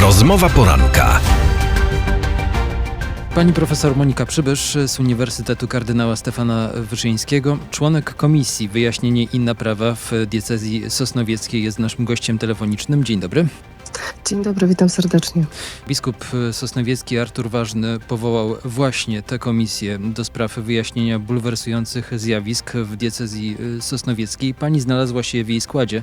Rozmowa poranka. Pani profesor Monika Przybysz z Uniwersytetu Kardynała Stefana Wyszyńskiego, członek komisji Wyjaśnienie inna prawa w diecezji sosnowieckiej jest naszym gościem telefonicznym. Dzień dobry. Dzień dobry, witam serdecznie. Biskup sosnowiecki Artur Ważny powołał właśnie tę komisję do spraw wyjaśnienia bulwersujących zjawisk w diecezji sosnowieckiej. Pani znalazła się w jej składzie.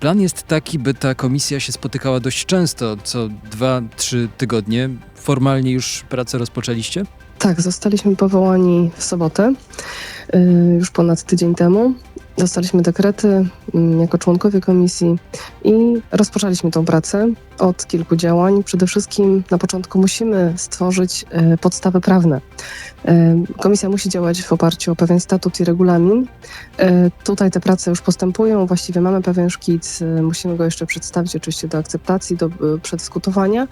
Plan jest taki, by ta komisja się spotykała dość często, co dwa, trzy tygodnie. Formalnie już pracę rozpoczęliście? Tak, zostaliśmy powołani w sobotę, y, już ponad tydzień temu. Dostaliśmy dekrety mm, jako członkowie komisji i rozpoczęliśmy tą pracę od kilku działań. Przede wszystkim na początku musimy stworzyć y, podstawy prawne. Y, komisja musi działać w oparciu o pewien statut i regulamin. Tutaj te prace już postępują, właściwie mamy pewien szkic, musimy go jeszcze przedstawić oczywiście do akceptacji, do przedyskutowania,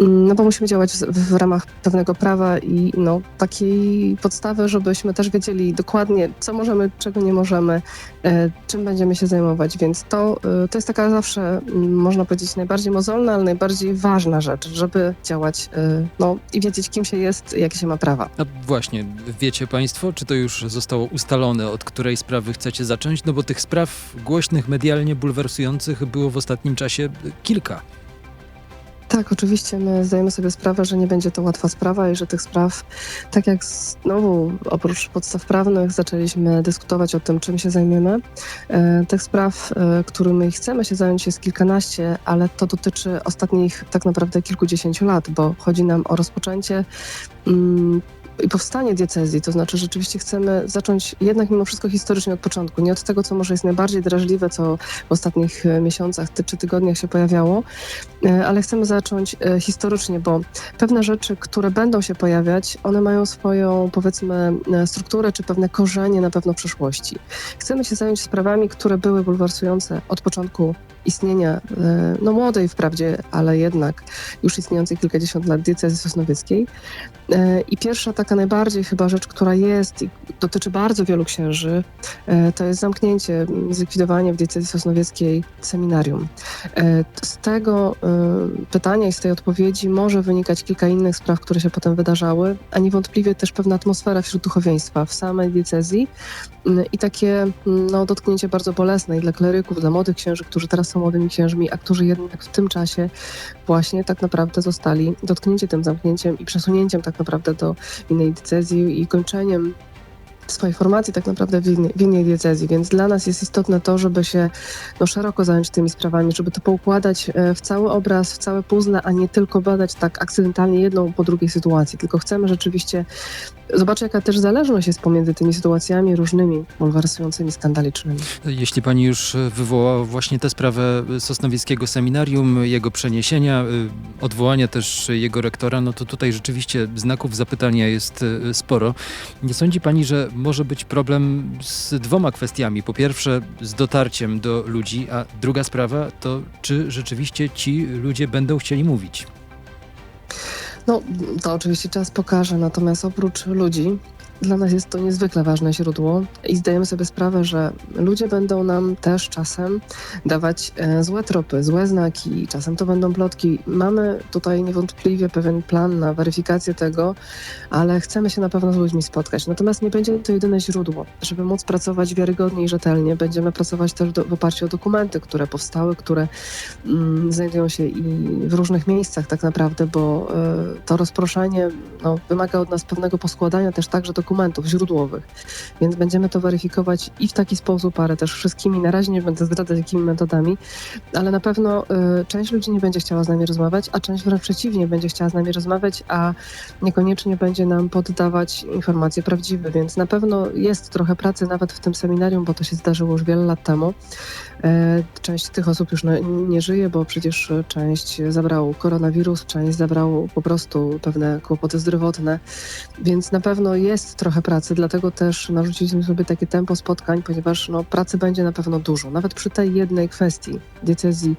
mm, no bo musimy działać w, ramach pewnego prawa i no, takiej podstawy, żebyśmy też wiedzieli dokładnie, co możemy, czego nie możemy, e, czym będziemy się zajmować. Więc to, e, to jest taka zawsze, można powiedzieć, najbardziej mozolna, ale najbardziej ważna rzecz, żeby działać e, no, i wiedzieć, kim się jest, jakie się ma prawa. A właśnie, wiecie Państwo, czy to już zostało ustalone, od której sprawy chcecie zacząć? No bo tych spraw głośnych, medialnie bulwersujących było w ostatnim czasie kilka. Tak, oczywiście my zdajemy sobie sprawę, że nie będzie to łatwa sprawa i że tych spraw, tak jak znowu oprócz podstaw prawnych zaczęliśmy dyskutować o tym, czym się zajmiemy, e, tych spraw, e, którymi chcemy się zająć jest kilkanaście, ale to dotyczy ostatnich tak naprawdę kilkudziesięciu lat, bo chodzi nam o rozpoczęcie mm, i powstanie diecezji, to znaczy rzeczywiście chcemy zacząć jednak mimo wszystko historycznie od początku, nie od tego, co może jest najbardziej drażliwe, co w ostatnich e, miesiącach czy tygodniach się pojawiało, e, ale chcemy zacząć e, historycznie, bo pewne rzeczy, które będą się pojawiać, one mają swoją, powiedzmy, strukturę, czy pewne korzenie na pewno przyszłości. Chcemy się zająć sprawami, które były bulwersujące od początku istnienia, no młodej wprawdzie, ale jednak już istniejącej kilkadziesiąt lat diecezji sosnowieckiej. I pierwsza taka najbardziej chyba rzecz, która jest i dotyczy bardzo wielu księży, e, to jest zamknięcie, zlikwidowanie w diecezji sosnowieckiej seminarium. E, z tego e, pytania i z tej odpowiedzi może wynikać kilka innych spraw, które się potem wydarzały, a niewątpliwie też pewna atmosfera wśród duchowieństwa w samej diecezji i takie no, dotknięcie bardzo bolesne i dla kleryków, dla młodych księży, którzy teraz są młodymi księżmi, a którzy jednak w tym czasie właśnie tak naprawdę zostali dotknięci tym zamknięciem i przesunięciem tak naprawdę do innej diecezji i kończeniem swojej formacji tak naprawdę w innej, w innej diecezji, więc dla nas jest istotne to, żeby się no, szeroko zająć tymi sprawami, żeby to poukładać e, w cały obraz, w całe puzzle, a nie tylko badać tak akcydentalnie jedną po drugiej sytuacji, tylko chcemy rzeczywiście zobaczyć, jaka też zależność jest pomiędzy tymi sytuacjami różnymi, bulwersującymi, skandalicznymi. Jeśli pani już wywołała właśnie tę sprawę Sosnowieckiego Seminarium, jego przeniesienia, y, odwołania też jego rektora, no to tutaj rzeczywiście znaków zapytania jest y, sporo. Nie sądzi pani, że może być problem z dwoma kwestiami. Po pierwsze, z dotarciem do ludzi, a druga sprawa to, czy rzeczywiście ci ludzie będą chcieli mówić. No, to oczywiście czas pokaże, natomiast oprócz ludzi dla nas jest to niezwykle ważne źródło i zdajemy sobie sprawę, że ludzie będą nam też czasem dawać e, złe tropy, złe znaki, czasem to będą plotki. Mamy tutaj niewątpliwie pewien plan na weryfikację tego, ale chcemy się na pewno z ludźmi spotkać. Natomiast nie będzie to jedyne źródło. Żeby móc pracować wiarygodnie i rzetelnie, będziemy pracować też do, w oparciu o dokumenty, które powstały, które mm, znajdują się i w różnych miejscach tak naprawdę, bo y, to rozproszenie no, wymaga od nas pewnego poskładania też także dokumentów dokumentów źródłowych. Więc będziemy to weryfikować i w taki sposób, ale też wszystkimi. Na razie nie będę zdradzać jakimi metodami, ale na pewno y, część ludzi nie będzie chciała z nami rozmawiać, a część wręcz przeciwnie będzie chciała z nami rozmawiać, a niekoniecznie będzie nam poddawać informacje prawdziwe. Więc na pewno jest trochę pracy nawet w tym seminarium, bo to się zdarzyło już wiele lat temu. E, część tych osób już nie żyje, bo przecież część zabrał koronawirus, część zabrał po prostu pewne kłopoty zdrowotne, więc na pewno jest trochę pracy, dlatego też narzuciliśmy sobie takie tempo spotkań, ponieważ no, pracy będzie na pewno dużo. Nawet przy tej jednej kwestii decyzji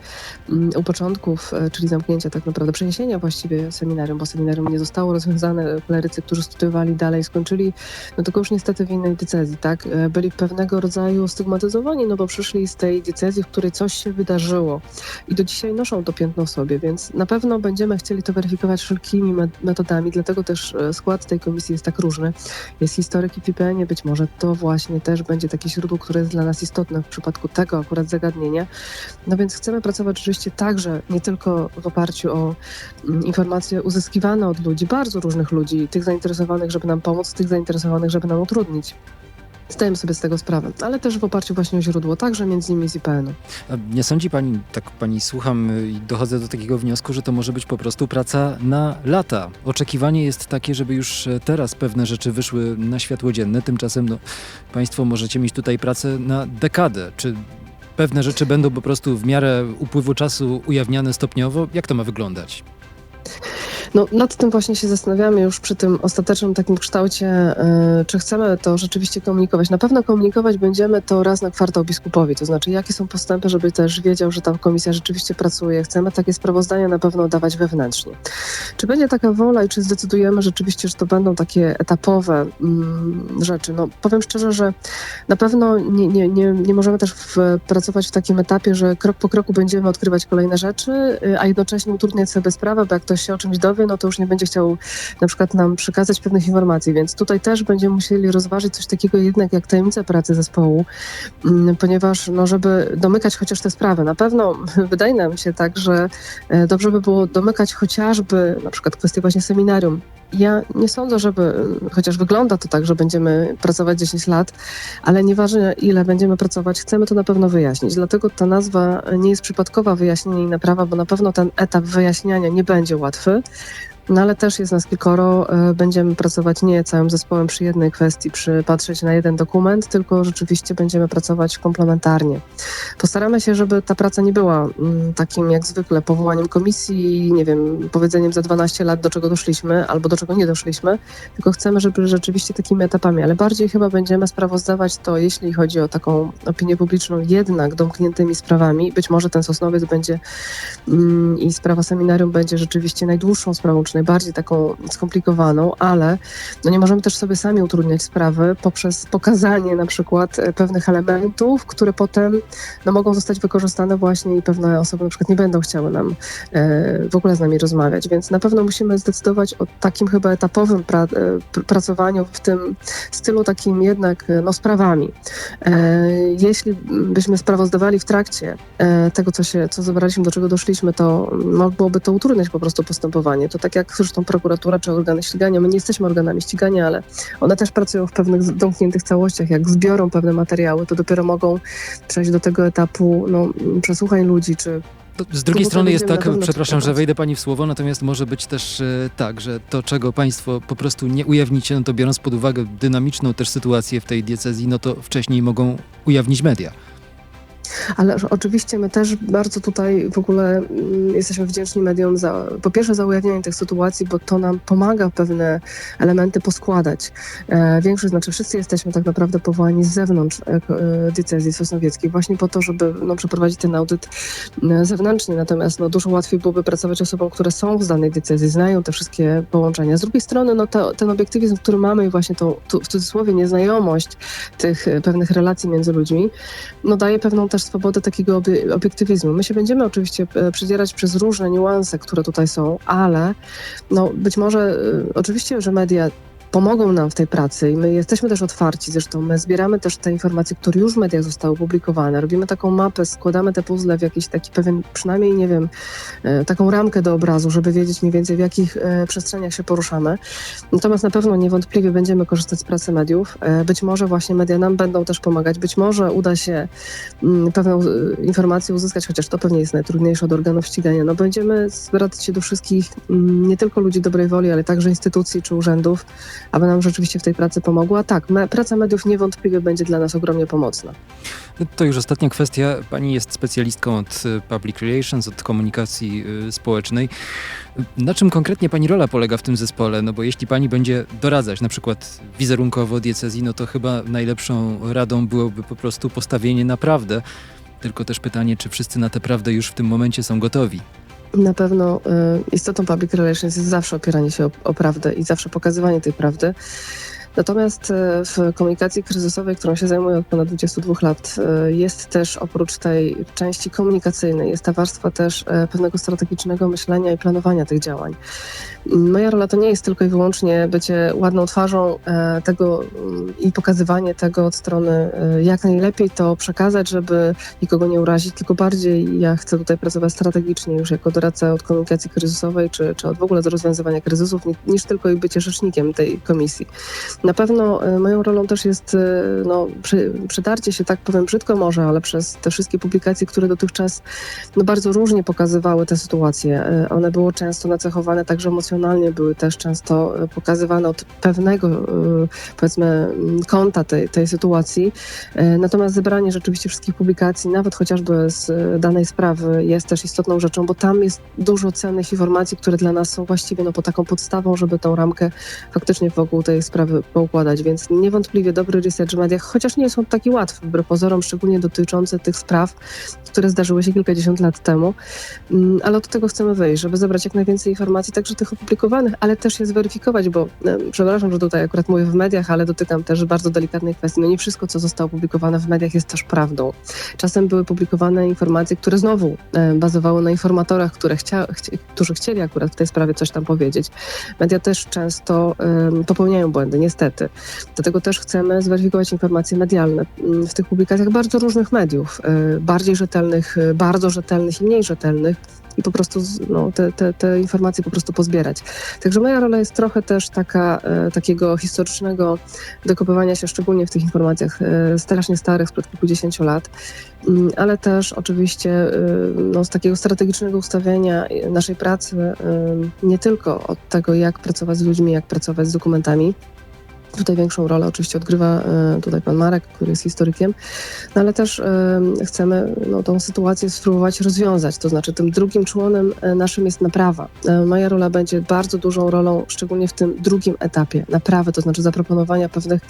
mm, u początków, e, czyli zamknięcia tak naprawdę, przeniesienia właściwie seminarium, bo seminarium nie zostało rozwiązane, klerycy, którzy studiowali dalej, skończyli, no tylko już niestety w innej decyzji, tak, e, byli pewnego rodzaju stygmatyzowani, no bo przyszli z tej diecezji, w której coś się wydarzyło i do dzisiaj noszą to piętno w sobie, więc na pewno będziemy chcieli to weryfikować wszelkimi me- metodami, dlatego też e, skład tej komisji jest tak różny. Jest historyk IPPN, być może to właśnie też będzie takie źródło, które jest dla nas istotne w przypadku tego akurat zagadnienia. No więc chcemy pracować rzeczywiście także nie tylko w oparciu o mm, informacje uzyskiwane od ludzi, bardzo różnych ludzi, tych zainteresowanych, żeby nam pomóc, tych zainteresowanych, żeby nam utrudnić. Zdajemy sobie z tego sprawę, ale też w oparciu właśnie o źródło, także między innymi z IPN-u. A nie sądzi pani, tak pani słucham i dochodzę do takiego wniosku, że to może być po prostu praca na lata. Oczekiwanie jest takie, żeby już e, teraz pewne rzeczy wyszły na światło dzienne, tymczasem no, państwo możecie mieć tutaj pracę na dekadę. Czy pewne rzeczy będą po prostu w miarę upływu czasu ujawniane stopniowo? Jak to ma wyglądać? No, nad tym właśnie się zastanawiamy już przy tym ostatecznym takim kształcie, e, czy chcemy to rzeczywiście komunikować. Na pewno komunikować będziemy to raz na kwartał biskupowi, to znaczy jakie są postępy, żeby też wiedział, że ta komisja rzeczywiście pracuje. Chcemy takie sprawozdania na pewno dawać wewnętrznie. Czy będzie taka wola i czy zdecydujemy rzeczywiście, że to będą takie etapowe mm, rzeczy? No, powiem szczerze, że na pewno nie, nie, nie, nie możemy też w, pracować w takim etapie, że krok po kroku będziemy odkrywać kolejne rzeczy, y, a jednocześnie utrudniać sobie sprawę, bo jak ktoś się o czymś dowie, no to już nie będzie chciał na przykład nam przekazać pewnych informacji, więc tutaj też będziemy musieli rozważyć coś takiego jednak jak tajemnica pracy zespołu, mm, ponieważ no, żeby domykać chociaż te sprawy, na pewno wydaje nam się tak, że e, dobrze by było domykać chociażby na przykład kwestię właśnie seminarium. Ja nie sądzę, żeby, chociaż wygląda to tak, że będziemy pracować 10 lat, ale nieważne ile będziemy pracować, chcemy to na pewno wyjaśnić. Dlatego ta nazwa nie jest przypadkowa wyjaśnienie i naprawa, bo na pewno ten etap wyjaśniania nie będzie łatwy. No ale też jest nas kilkoro, e, będziemy pracować nie całym zespołem przy jednej kwestii, przy patrzeć na jeden dokument, tylko rzeczywiście będziemy pracować komplementarnie. Postaramy się, żeby ta praca nie była mm, takim jak zwykle powołaniem komisji nie wiem, powiedzeniem za 12 lat do czego doszliśmy albo do czego nie doszliśmy, tylko chcemy, żeby rzeczywiście takimi etapami, ale bardziej chyba będziemy sprawozdawać to, jeśli chodzi o taką opinię publiczną, jednak domkniętymi sprawami. Być może ten Sosnowiec będzie mm, i sprawa seminarium będzie rzeczywiście najdłuższą sprawą, najbardziej taką skomplikowaną, ale no nie możemy też sobie sami utrudniać sprawy poprzez pokazanie na przykład e, pewnych elementów, które potem no, mogą zostać wykorzystane właśnie i pewne osoby na przykład nie będą chciały nam e, w ogóle z nami rozmawiać, więc na pewno musimy zdecydować o takim chyba etapowym pra, e, pr- pracowaniu w tym stylu takim jednak e, no, sprawami. E, jeśli byśmy sprawozdawali w trakcie e, tego, co, się, co zebraliśmy, do czego doszliśmy, to mogłoby to utrudniać po prostu postępowanie. To tak jak zresztą prokuratura czy organy ścigania, my nie jesteśmy organami ścigania, ale one też pracują w pewnych domkniętych całościach. Jak zbiorą pewne materiały, to dopiero mogą przejść do tego etapu no, przesłuchań ludzi, czy To Z drugiej strony jest tak, przepraszam, że wejdę pani w słowo, natomiast może być też e, tak, że to, czego państwo po prostu nie ujawnicie, no to biorąc pod uwagę dynamiczną też sytuację w tej diecezji, no to wcześniej mogą ujawnić media. Ale oczywiście my też bardzo tutaj w ogóle mm, jesteśmy wdzięczni mediom za, po pierwsze za ujawnienie tych sytuacji, bo to nam pomaga pewne elementy poskładać. E, większość, znaczy wszyscy jesteśmy tak naprawdę powołani z zewnątrz e, e, diecezji sosnowieckiej właśnie po to, żeby no, przeprowadzić ten audyt zewnętrzny. Natomiast no, dużo łatwiej byłoby pracować osobom, które są z danej diecezji, znają te wszystkie połączenia. Z drugiej strony no, to, ten obiektywizm, który mamy i właśnie tą tu, w cudzysłowie nieznajomość tych pewnych relacji między ludźmi, no, daje pewną też swobodę takiego obie- obiektywizmu. My się będziemy oczywiście e, przedzierać przez różne niuanse, które tutaj są, ale no, być może e, oczywiście, że media pomogą nam w tej pracy i my jesteśmy też otwarci. Zresztą my zbieramy też te informacje, które już w mediach zostały opublikowane. Robimy taką mapę, składamy te puzzle w jakiś taki pewien, przynajmniej nie wiem, e, taką ramkę do obrazu, żeby wiedzieć mniej więcej w jakich e, przestrzeniach się poruszamy. Natomiast na pewno niewątpliwie będziemy korzystać z pracy mediów. E, Być może właśnie media nam będą też pomagać. Być może uda się mm, pewną informację uzyskać, chociaż to pewnie jest najtrudniejsze od organów ścigania. No będziemy zwracać się do wszystkich, mm, nie tylko ludzi dobrej woli, ale także instytucji czy urzędów, aby nam rzeczywiście w tej pracy pomogła. Tak, me, praca mediów niewątpliwie będzie dla nas ogromnie pomocna. To już ostatnia kwestia. Pani jest specjalistką od e, public relations, od komunikacji e, społecznej. Na czym konkretnie pani rola polega w tym zespole? No bo jeśli pani będzie doradzać na przykład wizerunkowo diecezji, no to chyba najlepszą radą byłoby po prostu postawienie na prawdę. Tylko też pytanie, czy wszyscy na tę prawdę już w tym momencie są gotowi? Na pewno y, istotą public relations jest zawsze opieranie się o, o prawdę i zawsze pokazywanie tej prawdy. Natomiast e, w komunikacji kryzysowej, którą się zajmuję od ponad 22 lat, e, jest też oprócz tej części komunikacyjnej, jest ta warstwa też e, pewnego strategicznego myślenia i planowania tych działań. Moja rola to nie jest tylko i wyłącznie bycie ładną twarzą tego mm, i pokazywanie tego od strony jak najlepiej to przekazać, żeby nikogo nie urazić, tylko bardziej ja chcę tutaj pracować strategicznie już jako doradca od komunikacji kryzysowej, czy, czy od w ogóle od rozwiązywania kryzysów, ni- niż tylko i bycie rzecznikiem tej komisji. Na pewno e, moją rolą też jest e, no, przy, przydarcie się, tak powiem brzydko może, ale przez te wszystkie publikacje, które dotychczas no, bardzo różnie pokazywały te sytuacje. E, One były często nacechowane także emocjonalnie, były też często pokazywane od pewnego, powiedzmy, kąta tej, tej sytuacji. Natomiast zebranie rzeczywiście wszystkich publikacji, nawet chociażby z danej sprawy, jest też istotną rzeczą, bo tam jest dużo cennych informacji, które dla nas są właściwie no, po taką podstawą, żeby tą ramkę faktycznie wokół tej sprawy poukładać. Więc niewątpliwie dobry research w mediach, chociaż nie są taki łatwy, wbrew pozorom, szczególnie dotyczące tych spraw, które zdarzyły się kilkadziesiąt lat temu. Mm, Ale od tego chcemy wyjść, żeby zebrać jak najwięcej informacji, także tych opublikowanych, ale też je zweryfikować, bo e, przepraszam, że tutaj akurat mówię w mediach, ale dotykam też bardzo delikatnej kwestii. No nie wszystko, co zostało opublikowane w mediach jest też prawdą. Czasem były publikowane informacje, które znowu e, bazowały na informatorach, które chcia, chci, którzy chcieli akurat w tej sprawie coś tam powiedzieć. Media też często em, popełniają błędy, niestety. Dlatego też chcemy zweryfikować informacje medialne mm, w tych publikacjach bardzo różnych mediów, e, bardziej rzetelnych, e, bardzo rzetelnych i mniej rzetelnych i po prostu no, te, te, te informacje po prostu pozbierać. Także moja rola jest trochę też taka, e, takiego historycznego dokopywania się, szczególnie w tych informacjach e, strasznie starych, sprzed kilkudziesięciu lat, Mm, ale też oczywiście e, no, z takiego strategicznego ustawienia naszej pracy, e, nie tylko od tego, jak pracować z ludźmi, jak pracować z dokumentami, Tutaj większą rolę oczywiście odgrywa e, tutaj pan Marek, który jest historykiem, no ale też e, chcemy no, tą sytuację spróbować rozwiązać. To znaczy tym drugim członem e, naszym jest naprawa. Moja rola będzie bardzo dużą rolą, szczególnie w tym drugim etapie naprawy, to znaczy zaproponowania pewnych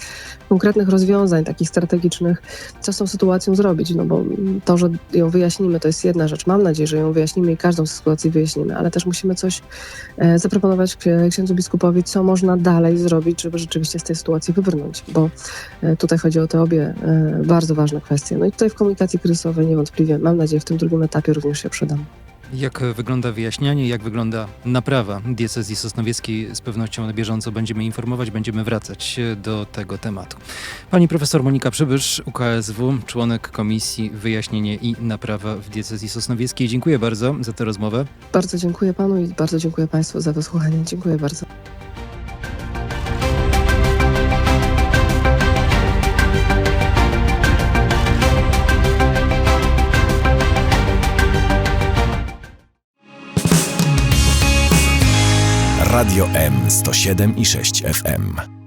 konkretnych rozwiązań, takich strategicznych, co z tą sytuacją zrobić. No bo to, że ją wyjaśnimy, to jest jedna rzecz. Mam nadzieję, że ją wyjaśnimy i każdą sytuację wyjaśnimy, ale też musimy coś zaproponować księ- księdzu biskupowi, co można dalej zrobić, żeby rzeczywiście z tej sytuacji wybrnąć, bo e, tutaj chodzi o te obie e, bardzo ważne kwestie. No i tutaj w komunikacji kryzysowej niewątpliwie, mam nadzieję, w tym drugim etapie również się przydam. Jak wygląda wyjaśnianie, jak wygląda naprawa diecezji sosnowieckiej, z pewnością na bieżąco będziemy informować, będziemy wracać do tego tematu. Pani profesor Monika Przybysz, UKSW, członek Komisji Wyjaśnienie i Naprawa w diecezji sosnowieckiej. Dziękuję bardzo za tę rozmowę. Bardzo dziękuję panu i bardzo dziękuję państwu za wysłuchanie. Dziękuję bardzo. Radio M 107 i 6 FM.